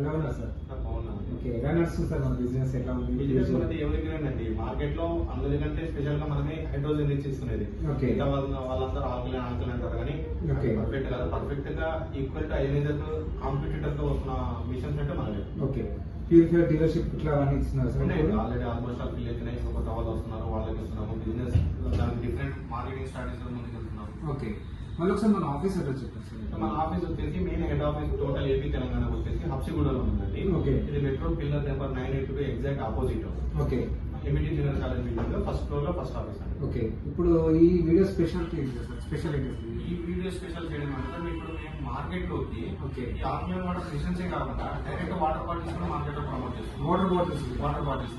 ఎలా ఉన్నారు sir okay ఎలా నడుస్తుంది సార్ మన బిజినెస్ ఎట్లా ఉంది? బిజినెస్ మనది ఎవరిగ్రైన్ అండి. మార్కెట్లో అందరికంటే స్పెషల్గా మనమే హైడ్రోజన్ Okay. మిగతా వాళ్ళ- వాళ్ళందరూ ఆల్కలైన్ ఆల్కలైన్ అంటారు కానీ. పర్ఫెక్ట్ కాదు. పర్ఫెక్ట్గా ఈక్వల్ టు ఐనేజర్ కాంపిటేటర్గా వస్తున్న మిషన్స్ అంటే మనమే ఓకే. ప్యూరిఫైర్ డీలర్షిప్ ఇట్లా అవన్నీ ఇస్తున్నారు sir already almost all fill అవుతున్నాయి ఇంకా కొత్త వాళ్ళు వస్తున్నారు. వాళ్ళకి ఇస్తున్నాము. బిజినెస్ దానికి డిఫరెంట్ మార్కెటింగ్ స్ట్రాటజీస్ ముందుకు వెళ్తున్నాము ఓకే. మళ్ళీ ఒకసారి మన ఆఫీస్ అడ్రస్ చెప్పండి సార్. మన ఆఫీస్ వచ్చేసి main head office total AP Telangana వచ్చేసి హబ్సిగూడలో ఉందండి. Okay. ఇది metro pillar number nine eight two exact opposite. Okay. MET junior college బిల్డింగ్లో ఫస్ట్ ఫ్లోర్లో ఫస్ట్ ఆఫీస్ అండి. ఓకే. ఇప్పుడు ఈ వీడియో స్పెషాలిటీ ఏంటి సార్? స్పెషల్ ఏంటి? ఈ వీడియో స్పెషల్ చేయడం అంటే ఇప్పుడు మేము మార్కెట్లోకి Okay. ఈ వాటర్ మిషన్సే కాకుండా డైరెక్ట్ వాటర్ బాటిల్స్ కూడా మార్కెట్లో ప్రమోట్ చేస్తాం వాటర్ బాటిల్స్ వాటర్ బాటిల్స్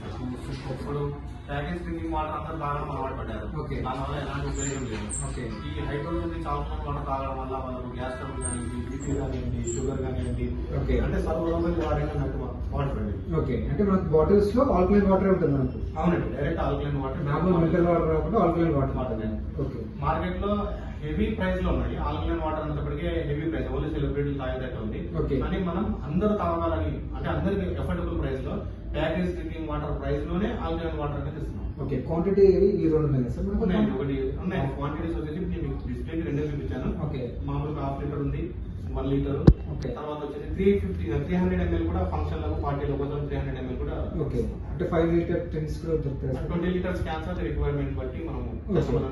ఇప్పుడు ప్యాకేజ్ డ్రింకింగ్ వాటర్ అంతా తాగడం అలవాటు పడ్డారు Okay. దానివల్ల ఎలాంటి ఉపయోగం లేదు. ఓకే. ఈ హైడ్రోజన్ ఆల్కహాల్ వాటర్ తాగడం వల్ల వాళ్ళకు గ్యాస్ ట్రబుల్ కానివ్వండి బీపీ కానివ్వండి షుగర్ కానివ్వండి Okay. అంటే సర్వరోగం వాడినట్టు వాటర్ అండి ఓకే. అంటే మనకు బాటిల్స్లో ఆల్కలైన్ వాటర్ ఉంటుంది మనకు. అవునండి. Direct alkaline water normal mineral water కాకుండా ఆల్కలైన్ వాటర్. వాటర్. ఓకే. మార్కెట్లో హెవీ ప్రైస్లో ఉన్నాయి. ఆల్కలైన్ వాటర్ అంతప్పటికే హెవీ ప్రైస్. ఓన్లీ సెలబ్రిటీలు తాగేటట్టు ఉంది. కానీ మనం అందరూ తాగాలని అంటే అందరికి ఎఫోర్డబుల్ ప్రైస్లో ప్యాకేజ్ డ్రింకింగ్ వాటర్ ప్రైస్లోనే ఆల్కలైన్ వాటర్ అనేది ఇస్తున్నాం. ఓకే. క్వాంటిటీ ఈ రెండు ఉన్నాయి సార్. ఉన్నాయండి ఒకటి ఉన్నాయి. క్వాంటిటీస్ వచ్చేసి నేను మీకు డిస్ప్లేకి రెండే చూపించాను. ఓకే. మామూలుగా హాఫ్ లీటర్ ఉంది వన్ లీటర్. తర్వాత వచ్చేసి three fifty three hundred ML కూడా ఫంక్షన్లకు పార్టీలో కోసం త్రీ హండ్రెడ్ ఎంఎల్ కూడా ఓకే. అంటే ఫైవ్ లీటర్ టెన్స్ కూడా twenty liters cans sir requirement బట్టి మనం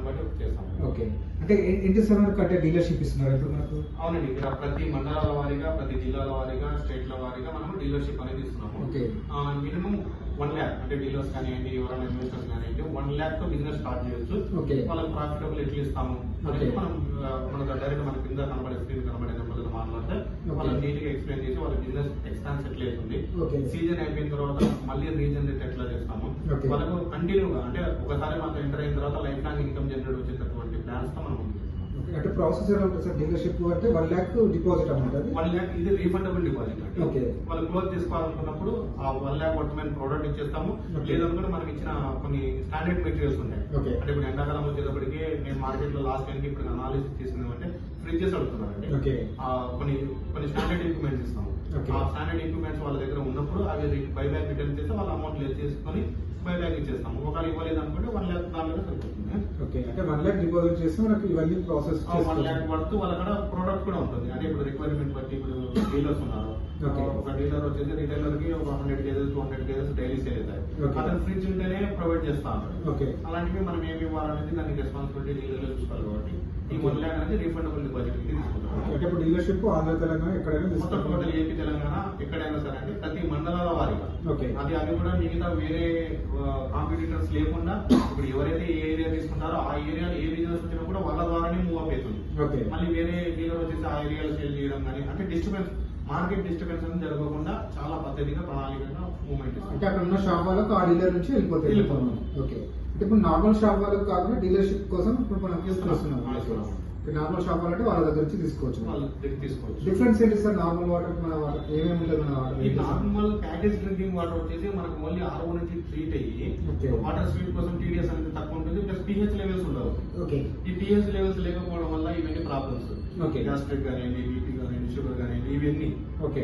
బట్టి చేస్తాం ఓకే. అంటే ఏ- మనకు అంటే డీలర్షిప్ ఇస్తున్నారు ఇప్పుడు మనకు? అవునండి ఇక్కడ ప్రతి మండలాల వారీగా ప్రతి జిల్లాల వారీగా స్టేట్ల వారీగా మనం డీలర్షిప్ అనేది ఇస్తున్నాము. Okay. మినిమం వన్ ల్యాక్ అంటే డీలర్స్ కానివ్వండి ఎవరైనా ఇన్వెస్టర్స్ కానివ్వండి వన్ ల్యాక్తో బిజినెస్ స్టార్ట్ చేయొచ్చు. వాళ్ళకి ప్రాఫిటబుల్ ఎట్లా ఇస్తాము అనేది. మనం ఆ, మనకు డైరెక్ట్ మన కింద కనబడే స్క్రీన్ కనబడే నెంబర్లతో మాట్లాడితే. వాళ్ళకి నీట్గా ఎక్స్ప్లెయిన్ చేసి వాళ్ళ బిజినెస్ ఎక్స్పాన్స్ ఎట్లా అవుతుంది. సీజన్ అయిపోయిన తర్వాత మళ్ళీ రీజన్ రేట్ ఎట్లా చేస్తాము. వాళ్ళకు కంటిన్యూగా అంటే ఒకసారి మనకు ఎంటర్ అయిన తర్వాత లైఫ్ లాంగ్ ఇన్కమ్ జనరేట్ వచ్చేటటువంటి ప్లాన్స్తో మనం అంటే ప్రాసెస్ ఎలా ఉంటుంది సార్? డీలర్షిప్ అంటే వన్ ల్యాక్ డిపాజిట్ అన్నమాట అది? వన్ ల్యాక్ ఇది రీఫండబుల్ డిపాజిట్ Okay. వాళ్ళు క్లోజ్ చేసుకోవాలనుకున్నప్పుడు ఆ వన్ ల్యాక్ వర్తమైన ప్రోడక్ట్ ఇచ్చేస్తాము. లేదనుకుంటే మనకి ఇచ్చిన కొన్ని స్టాండర్డ్ మెటీరియల్స్ Okay. అంటే ఇప్పుడు ఎండాకాలం వచ్చేటప్పటికి నేను మార్కెట్లో లాస్ట్ టైం ఇప్పుడు అనాలిసిస్ తీసుకున్నామంటే ఫ్రిడ్జెస్ అడుగుతున్నారండి. కొన్ని కొన్ని స్టాండర్డ్ ఎక్విప్మెంట్స్ ఇస్తాము. ఆ స్టాండర్డ్ ఎక్విప్మెంట్స్ వాళ్ళ దగ్గర ఉన్నప్పుడు అవి బైబ్యాక్ రిటర్న్ చేస్తే వాళ్ళ అమౌంట్ లెస్ చేసుకొని బైబ్యాక్ ఇచ్చేస్తాము. ఒకవేళ ఇవ్వలేదు అనుకుంటే వన్ ల్యాక్ దానిలో సరిపోతుంది. ఓకే అంటే వన్ ల్యాక్ డిపాజిట్ చేస్తే మనకు ఇవన్నీ ప్రాసెస్ వన్ ల్యాక్ పడుతూ వాళ్ళ కాడ ప్రోడక్ట్ కూడా ఉంటుంది. అంటే ఇప్పుడు రిక్వైర్మెంట్ బట్టి ఇప్పుడు డీలర్స్ ఉన్నారు. ఒక డీలర్ వచ్చేసి రిటైలర్కి ఒక hundred cases two hundred cases daily sale అవుతాయి. అతను ఫ్రిడ్జ్ ఉంటేనే ప్రొవైడ్ చేస్తా ఓకే అలాంటివి మనం ఏమి ఇవ్వాలనేది దానికి రెస్పాన్సిబిలిటీ డీలర్లు చూసుకోవాలి కాబట్టి. ఈ. వన్ ల్యాక్ అనేది రీఫండబుల్ డిపాజిట్ అంటే ఇప్పుడు dealership Andhra. Total AP Telangana ఎక్కడైనా సరే అంటే ప్రతి మండలాల వారీగా. అది అది కూడా మిగతా వేరే కాంపిటీటర్స్ లేకుండా ఇప్పుడు ఎవరైతే ఏ ఏరియా తీసుకుంటారో ఆ ఏరియాలో ఏ బిజినెస్ వచ్చినా కూడా వాళ్ళ ద్వారానే మూవ్ అప్ అవుతుంది ఓకే మళ్ళీ వేరే డీలర్ వచ్చేసి ఆ ఏరియాలో సేల్ చేయడం కానీ అంటే డిస్టర్బెన్స్ మార్కెట్ డిస్టర్బెన్స్ అనేది జరగకుండా చాలా పద్ధతిగా ప్రణాళికగా మూవ్మెంట్ అంటే అక్కడ ఉన్న షాప్ వాళ్ళకు ఆ డీలర్ నుంచి వెళ్ళిపోతాయి వెళ్ళిపోతాం. ఓకే ఇప్పుడు నార్మల్ షాప్ వాళ్ళకు కాకుండా డీలర్షిప్ కోసం ఇప్పుడు మనం. తీసుకొస్తున్నాం. నార్మల్ షాప్ వాళ్ళంటే వాళ్ళ దగ్గర నుంచి తీసుకోవచ్చు. డిఫరెన్స్ ఏంటి సార్? నార్మల్ వాటర్ మన వాటర్ ఏమేమి ఉంటుంది మన ఈ water normal package drinking water వచ్చేసి మనకు ఓన్లీ ఆర్ఓ నుంచి ట్రీట్ అయ్యి. వాటర్ స్పీడ్ కోసం టీడీఎస్ అనేది తక్కువ ఉంటుంది. ప్లస్ పిహెచ్ లెవెల్స్ ఉండవు. ఓకే. ఈ పిహెచ్ లెవెల్స్ లేకపోవడం వల్ల ఇవన్నీ ప్రాబ్లమ్స్ Okay. గ్యాస్ట్రిక్ కానివ్వండి బీపీ కానివ్వండి షుగర్ కానివ్వండి ఇవన్నీ. ఓకే.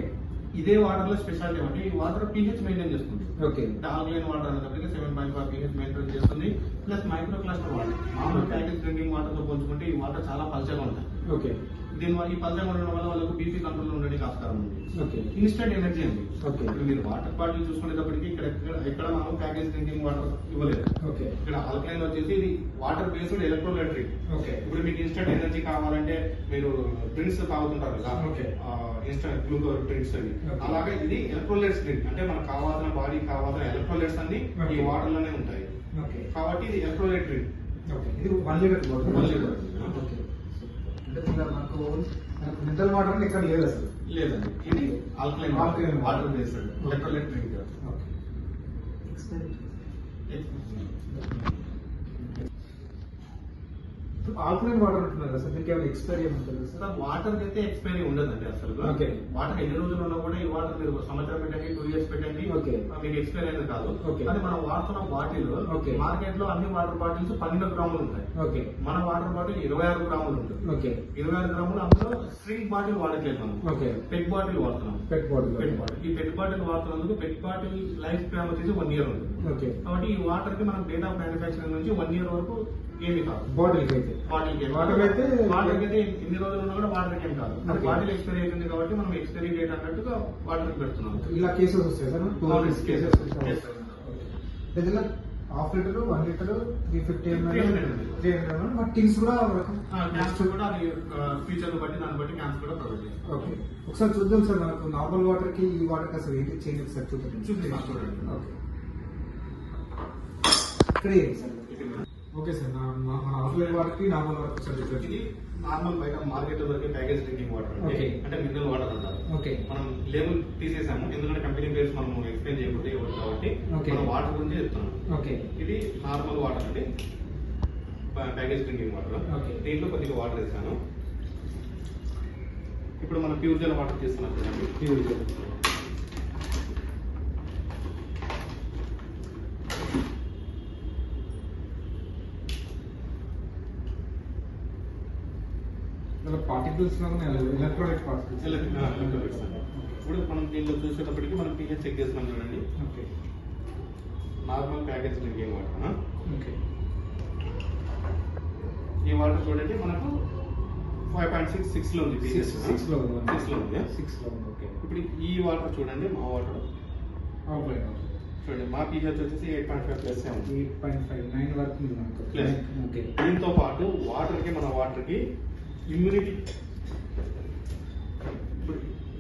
ఇదే వాటర్లో స్పెషాలిటీ అంటే ఈ వాటర్ పిహెచ్ మెయింటైన్ చేస్తుంది. ఓకే. ఆల్కలైన్ వాటర్ అనేటప్పటికి seven point five pH maintain చేస్తుంది. Plus micro cluster water. మామూలు ప్యాకేజ్ డ్రింకింగ్ వాటర్తో పోల్చుకుంటే ఈ వాటర్ చాలా పల్చగా ఉంటాయి. ఓకే. దీని వల్ల ఈ పల్చగా ఉండడం వల్ల వాళ్ళకు బీపీ కంట్రోల్ ఉండడానికి ఆస్కారం ఉంది. ఓకే. ఇన్స్టెంట్ ఎనర్జీ అండి. Okay. ఇప్పుడు మీరు వాటర్ బాటిల్ చూసుకునేటప్పటికి ఇక్కడ ఎక్కడ- ఎక్కడ మనం ప్యాకేజ్ డ్రింకింగ్ వాటర్ ఇవ్వలేదు. ఓకే. ఇక్కడ ఆల్కలైన్ వచ్చేసి ఇది వాటర్ బేస్డ్ ఎలక్ట్రోలైట్రిక్ ఓకే. ఇప్పుడు మీకు ఇన్స్టెంట్ ఎనర్జీ కావాలంటే మీరు డ్రింక్స్ తాగుతుంటారు కదా. Okay. ఇన్స్టెంట్ గ్లూకోజ్ డ్రింక్స్ అవి Okay. అలాగే ఇది ఎలక్ట్రోలైట్స్ డ్రింక్ అంటే మనకు కావాల్సిన బాడీ కావాల్సిన ఎలక్ట్రోలైట్స్ అన్ని ఈ. వాటర్లోనే ఉంటాయి. ఓకే. కాబట్టి ఇది ఎలక్ట్రోలైట్ డ్రింక్ ఓకే. ఇది వన్ లీటర్ liter. ఓకే ఇలా మనకు మినరల్ వాటర్ అంటే ఇక్కడ లేదు అసలు. లేదండి. ఇది alkaline Alkaline water. Based. Electrolyte drink. Okay. Alkaline water అంటున్నారు కదా సార్? దీనికి ఏమైనా ఎక్స్పైరీ ఉంటుంది సార్? వాటర్ అయితే ఎక్స్పైరీ ఉండదండి అసలు. Okay. వాటర్ ఎన్ని రోజులు ఉన్నా కూడా ఈ వాటర్ మీరు సంవత్సరం పెట్టండి టూ ఇయర్స్ పెట్టండి. ఆ, మీకు ఎక్స్పైరీ అనేది కాదు. అది మనం వాడుతున్న బాటిల్ Okay. మార్కెట్లో అన్ని వాటర్ బాటిల్స్ పన్నెండు గ్రాములు ఉంటాయి. ఓకే. మన వాటర్ బాటిల్ ఇరవై ఆరు గ్రాములు ఉంటుంది. ఓకే. ఇరవై ఆరు గ్రాములు అందులో స్ట్రింగ్ బాటిల్ వాడట్లేదు మనం. ఓకే. పెగ్ బాటిల్ వాడుతున్నాం. పెట్ బాటిల్ పెట్ బాటిల్ ఈ పెట్ బాటిల్ వాడుతున్నందుకు పెట్ బాటిల్ లైఫ్ స్పాన్ వచ్చేసి వన్ ఇయర్ ఉంది ఓకే. కాబట్టి ఈ వాటర్కి మనం డేట్ ఆఫ్ మ్యానుఫాక్చరింగ్ నుంచి వన్ ఇయర్ వరకు ఏమి కాదు. బాటిల్ అయితే. బాటిల్ వాటర్ అయితే. వాటర్ అయితే ఎన్ని రోజులు ఉన్నా కూడా వాటర్ ఏం కాదు. బాటిల్ ఎక్స్పైరీ అవుతుంది కాబట్టి మనం ఎక్స్పైరీ డేట్ అన్నట్టుగా వాటర్ పెడుతున్నాం. ఇలా కేసెస్ వస్తాయి సార్ టూ. కేసెస్. ఏదైనా half liter one liter three fifty ML 300 three hundred tins కూడా క్యాన్స్ కూడా అది ఫీచర్ బట్టి దాన్ని బట్టి క్యాన్స్ కూడా ప్రొవైడ్ చేస్తాం. ఓకే ఒకసారి చూద్దాం సార్ మనకు నార్మల్ వాటర్కి ఈ వాటర్కి అసలు ఏంటి చేంజ్ సార్ చూద్దాం. చూపిస్తాం చూడండి. ఓకే ఇక్కడ ఏంటి సార్? ఓకే సార్ మన ఆఫ్లైన్ వాటర్కి నార్మల్ వాటర్ సార్ డిఫరెన్స్. ఇది నార్మల్ బయట మార్కెట్ దొరికే ప్యాకేజ్ డ్రింకింగ్ వాటర్ అంటే Okay. అంటే మినరల్ వాటర్ అంటారు. ఓకే. మనం లేబుల్ తీసేసాము ఎందుకంటే కంపెనీ పేర్స్ మనం ఎక్స్ప్లెయిన్ చేయకపోతే ఇవ్వదు కాబట్టి. మనం వాటర్ గురించి చెప్తున్నాం. ఓకే. ఇది నార్మల్ వాటర్ అండి. Package drinking water. Okay. దీంట్లో కొద్దిగా వాటర్ వేసాను. ఇప్పుడు మనం ప్యూర్ జల్ వాటర్ తీసుకున్నాం చూడండి పార్టికల్స్ ఎలక్ట్రానిక్ పార్టికల్స్ ఎలక్ట్రిక్ ఇప్పుడు మనం దీంట్లో చూసేటప్పటికి మనం pH చెక్ చేస్తున్నాం చూడండి. Okay. Normal package drinking water okay. ఈ వాటర్ చూడండి మనకు ఫైవ్ పాయింట్ సిక్స్ సిక్స్లో ఉంది సిక్స్ సిక్స్లో ఉంది. సిక్స్లో ఉంది సిక్స్లో ఉంది ఓకే ఇప్పుడు ఈ వాటర్ చూడండి మా వాటర్ చూడండి మా pH వచ్చేసి eight point five plus eight point five nine వరకు Plus. ఓకే దీంతో పాటు వాటర్కి మన వాటర్కి ఇమ్యూనిటీ.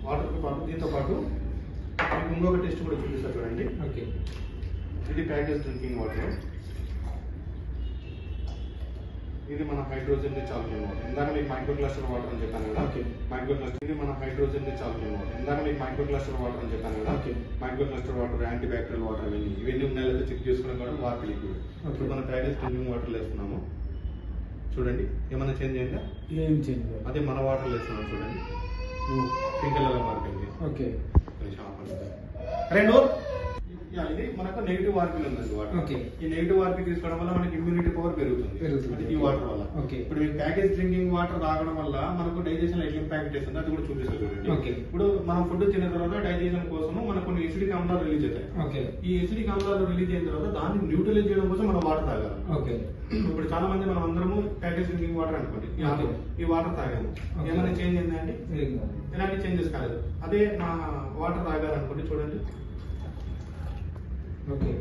వాటర్ పాటు దీంతో పాటు మీకు ఇంకొక టెస్ట్ కూడా చూపిస్తా చూడండి. ఓకే. ఇది ప్యాకేజ్ డ్రింకింగ్ వాటర్. ఇది మన హైడ్రోజన్ చాల్కెన్ వాటర్. ఇందాక మీకు మైక్రో క్లస్టర్ వాటర్ అని చెప్పాను కదా. మైక్రో క్లస్టర్ ఇది మన హైడ్రోజన్ చాల్కెన్ వాటర్. ఇందాక మీకు మైక్రో క్లస్టర్ వాటర్ అని చెప్పాను కదా. Micro cluster water anti bacterial water ఇవన్నీ. ఇవన్నీ ఉన్నాయో లేదో చెక్ చేసుకోవడం కూడా వాటర్ లిక్విడ్. ఇప్పుడు మన ప్యాకేజ్ డ్రింకింగ్ వాటర్ వేస్తున్నాము చూడండి. ఏమైనా చేంజ్ అయిందా? ఏం చేంజ్ అదే మన వాటర్ వేస్తున్నాం చూడండి. పింక్ కలర్ మారింది ఓకే రెండు ఇది మనకు నెగిటివ్ ఆర్పీలు ఉందండి వాటర్. ఈ నెగిటివ్ ఆర్పీ తీసుకోవడం వల్ల మనకి ఇమ్యూనిటీ పవర్ పెరుగుతుంది. ఈ వాటర్ వల్ల. ఇప్పుడు మీకు ప్యాకేజ్ డ్రింకింగ్ వాటర్ తాగడం వల్ల మనకు డైజెషన్ ఎట్లా ఇంపాక్ట్ చేస్తుంది అది కూడా చూపిస్తుంది చూడండి. ఇప్పుడు మనం ఫుడ్ తిన్న తర్వాత డైజెషన్ కోసం మనకు కొన్ని ఎసిడిక్ ఆమ్లాలు రిలీజ్ అవుతాయి. ఓకే ఈ ఎసిడిక్ ఆమ్లాలు రిలీజ్ అయిన తర్వాత దాన్ని న్యూట్రలైజ్ చేయడం కోసం మనం వాటర్ తాగాలి. ఓకే ఇప్పుడు చాలా మంది మనం అందరము ప్యాకేజ్ డ్రింకింగ్ వాటర్ అనుకోండి. ఈ వాటర్ తాగాము. ఏమైనా చేంజ్ అయిందా అండి? ఏం కాదు ఎలాంటి చేంజెస్ కాలేదు. అదే నా వాటర్ తాగాలనుకోండి చూడండి. ఓకే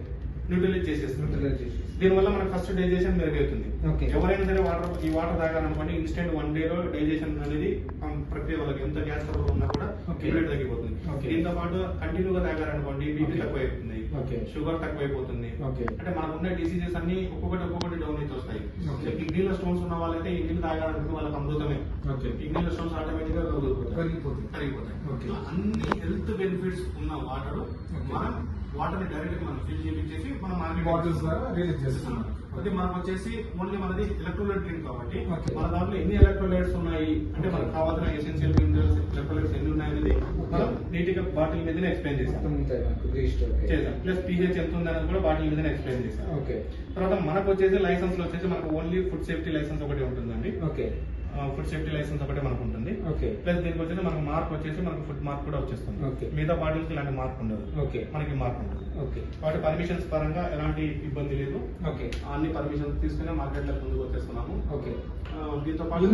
న్యూట్రలైజ్ చేసేస్తుంది న్యూట్రలైజ్ చేసేసి. దీనివల్ల మనకు ఫస్ట్ డైజెషన్ మెరుగవుతుంది Okay. ఎవరైనా సరే వాటర్ ఈ వాటర్ తాగాలనుకోండి ఇన్స్టెంట్ వన్ డే లో డైజెషన్ అనేది ప్రక్రియ వాళ్ళకి ఎంత గ్యాస్ ట్రబుల్ ఉన్నా కూడా. ఇమీడియట్ తగ్గిపోతుంది. దీంతో పాటు కంటిన్యూగా తాగారనుకోండి బీపీ. తక్కువైపోతుంది Okay. షుగర్ తక్కువైపోతుంది Okay. అంటే మనకున్న డిసీజెస్ అన్ని ఒక్కొక్కటి ఒక్కొక్కటి డౌన్ అయితే వస్తాయి. కిడ్నీలో స్టోన్స్ ఉన్న వాళ్ళైతే ఈ నీళ్ళు తాగాలనుకుంటే వాళ్ళకి అమృతమే ఓకే కిడ్నీలో స్టోన్స్ ఆటోమేటిక్గా కరిగిపోతాయి. ఇట్లా అన్ని హెల్త్ బెనిఫిట్స్ ఉన్న వాటర్. మనం వాటర్ని డైరెక్ట్ మనం ఫిల్ చేపించేసి మనం మార్కెట్ బాటిల్స్ ద్వారా రిలీజ్ చేస్తున్నాం అది మనకు వచ్చేసి ఓన్లీ మనది ఎలక్ట్రోలైట్ డ్రింక్ కాబట్టి. మన దాంట్లో ఎన్ని ఎలక్ట్రోలైట్స్ ఉన్నాయి? అంటే మనకు కావాల్సిన ఎసెన్షియల్ మినరల్స్ ఎలక్ట్రోలైట్స్ ఎన్ని ఉన్నాయనేది మనం నీట్గా బాటిల్ మీదనే ఎక్స్ప్లెయిన్ చేసాం మొత్తం ఉంటాయి మనకు రిజిస్టర్ ఓకే చేసాం ప్లస్ పీహెచ్ ఎంత ఉందనేది కూడా బాటిల్ మీదనే ఎక్స్ప్లెయిన్ చేసాం ఓకే. తర్వాత మనకు వచ్చేసి లైసెన్స్లో వచ్చేసి మనకు ఓన్లీ ఫుడ్ సేఫ్టీ లైసెన్స్ ఒకటి ఉంటుందండి. ఓకే. ఫుడ్ సేఫ్టీ లైసెన్స్ ఒకటే మనకు ఉంటుంది ఓకే. ప్లస్ దీనికి వచ్చేసి మనకు మార్క్ వచ్చేసి మనకు ఫుడ్ మార్క్ కూడా వచ్చేస్తుంది. మిగతా బాటిల్స్ ఇలాంటి మార్క్ ఉండదు. ఓకే. మనకి మార్క్ ఉంటుంది. ఓకే. కాబట్టి పర్మిషన్స్ పరంగా ఎలాంటి ఇబ్బంది లేదు. ఓకే. అన్ని పర్మిషన్స్ తీసుకునే మార్కెట్లో ముందుకు వచ్చేస్తున్నాము. దీంతో పాటు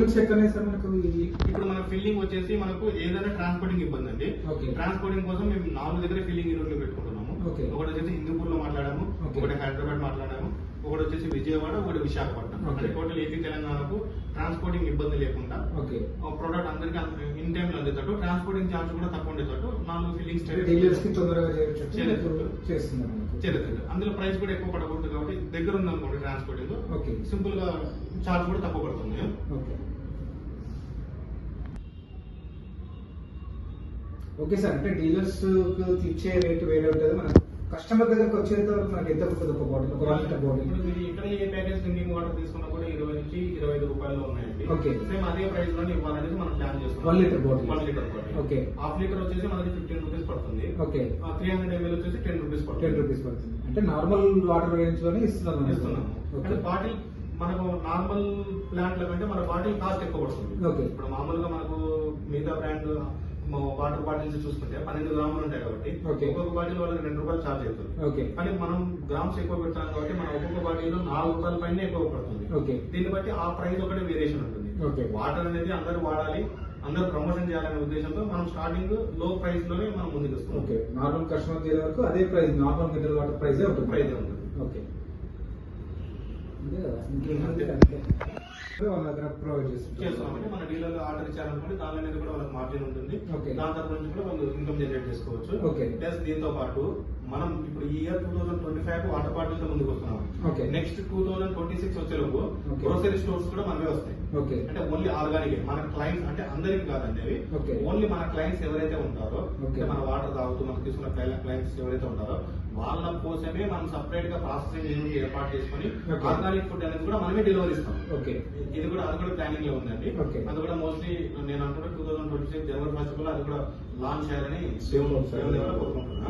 ఇప్పుడు మన ఫిల్లింగ్ వచ్చేసి మనకు ఏదైనా ట్రాన్స్పోర్టింగ్ ఇబ్బంది అండి. ట్రాన్స్పోర్టింగ్ కోసం మేము నాలుగు దగ్గర ఫిల్లింగ్ యూనిట్లు పెట్టుకుంటున్నాము. ఒకటి వచ్చేసి హిందూపూర్లో మాట్లాడాము. ఒకటి హైదరాబాద్ మాట్లాడాము. ఒకటి వచ్చేసి విజయవాడ ఒకటి విశాఖపట్నం. టోటల్ ఏపీ తెలంగాణకు ట్రాన్స్పోర్టింగ్ ఇబ్బంది లేకుండా ఓకే. ప్రోడక్ట్ అందరికి ఇన్ టైం అందేటట్టు ట్రాన్స్పోర్టింగ్ ఛార్జ్ కూడా తక్కువ ఉండేటట్టు నాలుగు ఫిల్లింగ్ మనకు చేయలేదు అందులో ప్రైస్ కూడా ఎక్కువ పడకూడదు కాబట్టి దగ్గర ఉంది అనుకోండి ట్రాన్స్పోర్టింగ్. ఓకే. సింపుల్గా ఛార్జ్ కూడా తక్కువ పడుతుంది. ఓకే. ఓకే సార్ అంటే డీలర్స్ ఇచ్చే రేట్ వేరే ఉంటుంది మన కస్టమర్ దగ్గరకు వచ్చేంత వరకు మనకి ఎంత ఉంటుంది ఒక బాటిల్ ఒక వన్ లీటర్ బాటిల్ ఇప్పుడు మీరు ఇక్కడ ఏ ప్యాకేజ్ డ్రింకింగ్ వాటర్ తీసుకున్నా కూడా ఇరవై నుంచి ఇరవై ఐదు రూపాయలు ఉన్నాయండి. Okay. సేమ్ అదే ప్రైస్లోనే ఇవ్వాలనేది మనం ప్లాన్ చేస్తున్నాం. One liter bottle. One liter bottle Okay. Half liter వచ్చేసి మనకి ఫిఫ్టీన్ రూపీస్ పడుతుంది. ఓకే త్రీ హండ్రెడ్ ఎంఎల్ వచ్చేసి టెన్ రూపీస్ టెన్ పడుతుంది రూపీస్ పడుతుంది. అంటే నార్మల్ వాటర్ రేంజ్లోనే ఇస్తున్నాం ఓకే అంటే బాటిల్ మనకు నార్మల్ ప్లాంట్ల కంటే మన బాటిల్ కాస్ట్ ఎక్కువ పడుతుంది. ఓకే ఇప్పుడు మామూలుగా మనకు మిగతా బ్రాండ్ వాటర్ బాటిల్స్ చూసుకుంటే పన్నెండు గ్రాములు ఉంటాయి కాబట్టి. ఒక్కొక్క బాటిల్ వాళ్ళకి రెండు రూపాయలు ఛార్జ్ అవుతుంది ఓకే. కానీ మనం గ్రామ్స్ ఎక్కువ పెడతాం కాబట్టి మన ఒక్కొక్క బాటిల్ నాలుగు రూపాయల పైన ఎక్కువ పడుతుంది. ఓకే. దీన్ని బట్టి ఆ ప్రైస్ ఒకటి వేరియేషన్ ఉంటుంది. వాటర్ అనేది అందరూ వాడాలి అందరూ ప్రమోషన్ చేయాలనే ఉద్దేశంతో మనం స్టార్టింగ్లో ప్రైస్లోనే మనం ముందుకు వస్తాం. ఓకే. నార్మల్ కస్టమర్ తీరే వరకు అదే price normal mineral water price ఉంటుంది. ప్రైస్ ఉంటుంది. ఓకే. వాళ్ళ దగ్గర ప్రొవైడ్ చేస్తున్నామంటే మన డీలర్ ఆర్డర్ ఇచ్చారనుకోండి దాని అనేది కూడా వాళ్ళకి మార్జిన్ ఉంటుంది. దాని తరపు నుంచి కూడా వాళ్ళు ఇన్కమ్ జనరేట్ చేసుకోవచ్చు. ప్లస్ దీంతో పాటు మనం ఇప్పుడు ఈ year two thousand twenty five water బాటిల్తో ముందుకు వస్తున్నాం. Next two thousand twenty six వచ్చేలోపు. గ్రోసరీ స్టోర్స్ కూడా మనమే వస్తాయి ఓకే అంటే ఓన్లీ ఆర్గానిక్ మన క్లయింట్స్ అంటే అందరికి కాదండి అవి. ఓన్లీ మన క్లయింట్స్ ఎవరైతే ఉంటారో మన వాటర్ తాగుతూ మనకు తీసుకున్న క్లయింట్స్ ఎవరైతే ఉంటారో వాళ్ళ కోసమే మనం సపరేట్గా ప్రాసెసింగ్ యూనిట్ ఏర్పాటు చేసుకొని. ఆర్గానిక్ ఫుడ్ అనేది కూడా మనమే డెలివరీ ఇస్తాం ఓకే ఇది కూడా అది కూడా ప్లానింగ్లో ఉందండి. అది కూడా మోస్ట్లీ నేను అనుకుంటే టూ థౌసండ్ ట్వంటీ సిక్స్ జనవరి ఫస్ట్ కూడా అది కూడా లాంచ్ చేయాలని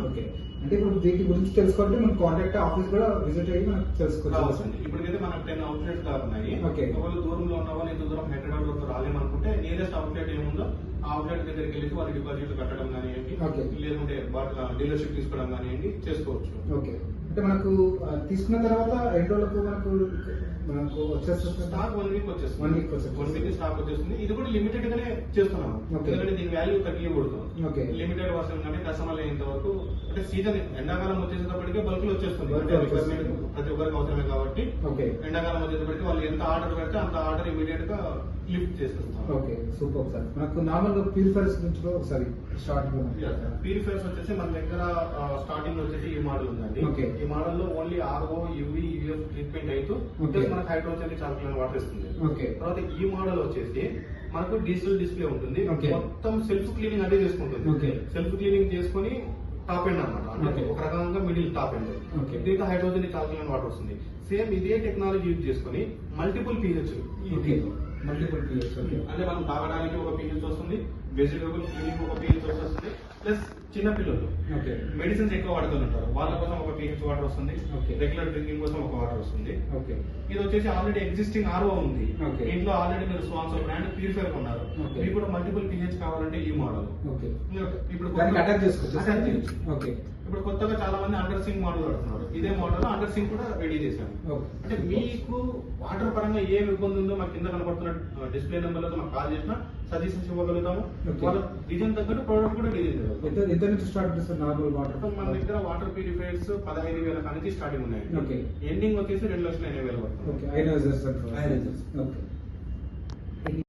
ఓకే. అంటే ఇప్పుడు దీని గురించి తెలుసుకోవాలంటే మన కాంటాక్ట్ ఆఫీస్ కూడా విజిట్ అయ్యి మనం తెలుసుకోవచ్చు. ఇప్పటికైతే మనకు టెన్ అవుట్లెట్స్ ఉన్నాయి. Okay. ఒకవేళ దూరంలో ఉన్న వాళ్ళు ఎంత దూరం హైదరాబాద్ వరకు రాలేమనుకుంటే నియరెస్ట్ అవుట్లెట్ ఏముందో ఆ అవుట్లెట్ దగ్గరికి వెళ్ళి వాళ్ళ డిపాజిట్ కట్టడం కానివ్వండి. లేకుంటే డీలర్షిప్ తీసుకోవడం కానివ్వండి చేసుకోవచ్చు. ఓకే. అంటే మనకు తీసుకున్న తర్వాత ఎన్ని రోజులకు మనకు మనకు వచ్చేస్తుంది. స్టాక్ వన్ వీక్ వచ్చేస్తుంది. One week వచ్చేస్తుంది. వన్ వీక్ స్టాక్ వచ్చేస్తుంది. ఇది కూడా లిమిటెడ్ గానే చేస్తున్నాము. Okay. ఎందుకంటే దీని వాల్యూ తగ్గియకూడదు. Okay. లిమిటెడ్ వర్షన్ కానీ కస్టమర్ అయ్యేంత వరకు అంటే సీజన్ ఎండాకాలం వచ్చేసేటప్పటికే బల్క్లో వచ్చేస్తుంది. అంటే ప్రతి ఒక్కరికి అవసరమే కాబట్టి. ఓకే ఎండాకాలం వచ్చేటప్పటికి వాళ్ళు ఎంత ఆర్డర్ పెడితే అంత ఆర్డర్ ఇమీడియట్గా లిఫ్ట్ చేసేస్తాం ఓకే సూపర్ సార్. మనకు నార్మల్ ప్యూరిఫైర్స్ గురించి కూడా ఒకసారి స్టార్ట్ ప్యూరిఫైర్స్ వచ్చేసి మన దగ్గర స్టార్టింగ్ వచ్చేసి ఈ మోడల్ ఉందండి. Okay. ఈ మోడల్లో only RO UV UF treatment అయితే మనకు హైడ్రోజన్ చార్కులర్ వాటర్ ఇస్తుంది ఓకే. తర్వాత ఈ మోడల్ వచ్చేసి మనకు డిజిటల్ డిస్ప్లే ఉంటుంది. మొత్తం సెల్ఫ్ క్లీనింగ్ అదే చేసుకుంటుంది. సెల్ఫ్ క్లీనింగ్ చేసుకొని టాప్ ఎండ్ అనమాట అంటే. ఒక రకంగా మిడిల్ టాప్ ఎండ్. దీంట్లో హైడ్రోజన్ చార్కులర్ వాటర్ వస్తుంది సేమ్ ఇదే టెక్నాలజీ యూజ్ చేసుకొని multiple pH okay. Multiple okay అంటే మనం తాగడానికి ఒక పీహెచ్ వస్తుంది వెజిటబుల్ క్లీనింగ్ ఒక పీహెచ్ వస్తుంది ప్లస్ చిన్న పిల్లలు. ఓకే. మెడిసిన్స్ ఎక్కువ వాడుతుంటారు వాళ్ళ కోసం ఒక పీహెచ్ వాటర్ వస్తుంది Okay. రెగ్యులర్ డ్రింకింగ్ కోసం ఒక వాటర్ వస్తుంది. ఓకే. ఇది వచ్చేసి ఆల్రెడీ ఎగ్జిస్టింగ్ ఆర్ఓ ఉంది. ఇంట్లో ఆల్రెడీ మీరు స్వాన్స్ బ్రాండ్ ప్యూరిఫైర్ కొన్నారు. Okay. మీకు కూడా మల్టిపుల్ పీహెచ్ కావాలంటే ఈ మోడల్ ఓకే. ఇప్పుడు అటాచ్ చేసుకోవచ్చు. ఓకే. ఇప్పుడు కొత్తగా చాలా మంది అండర్ సింక్ మోడల్ వాడుతున్నారు. ఇదే మోడల్ అండర్ సింక్ కూడా రెడీ చేశాను అంటే మీకు వాటర్ పరంగా ఏం ఇబ్బంది ఉందో మాకు కింద కనపడుతున్న డిస్ప్లే నెంబర్లతో మాకు కాల్ చేసినా సజెషన్స్ ఇవ్వగలుగుతాము. వాళ్ళ డిజైన్ తగ్గట్టు ప్రోడక్ట్ కూడా డిజైన్ ఎంత నుంచి స్టార్ట్ చేస్తారు నార్మల్ వాటర్ మన దగ్గర వాటర్ ప్యూరిఫైర్స్ పదహైదు వేల నుంచి స్టార్టింగ్ ఉన్నాయి. ఎండింగ్ వచ్చేసి రెండు లక్షల ఎనభై వేల వరకు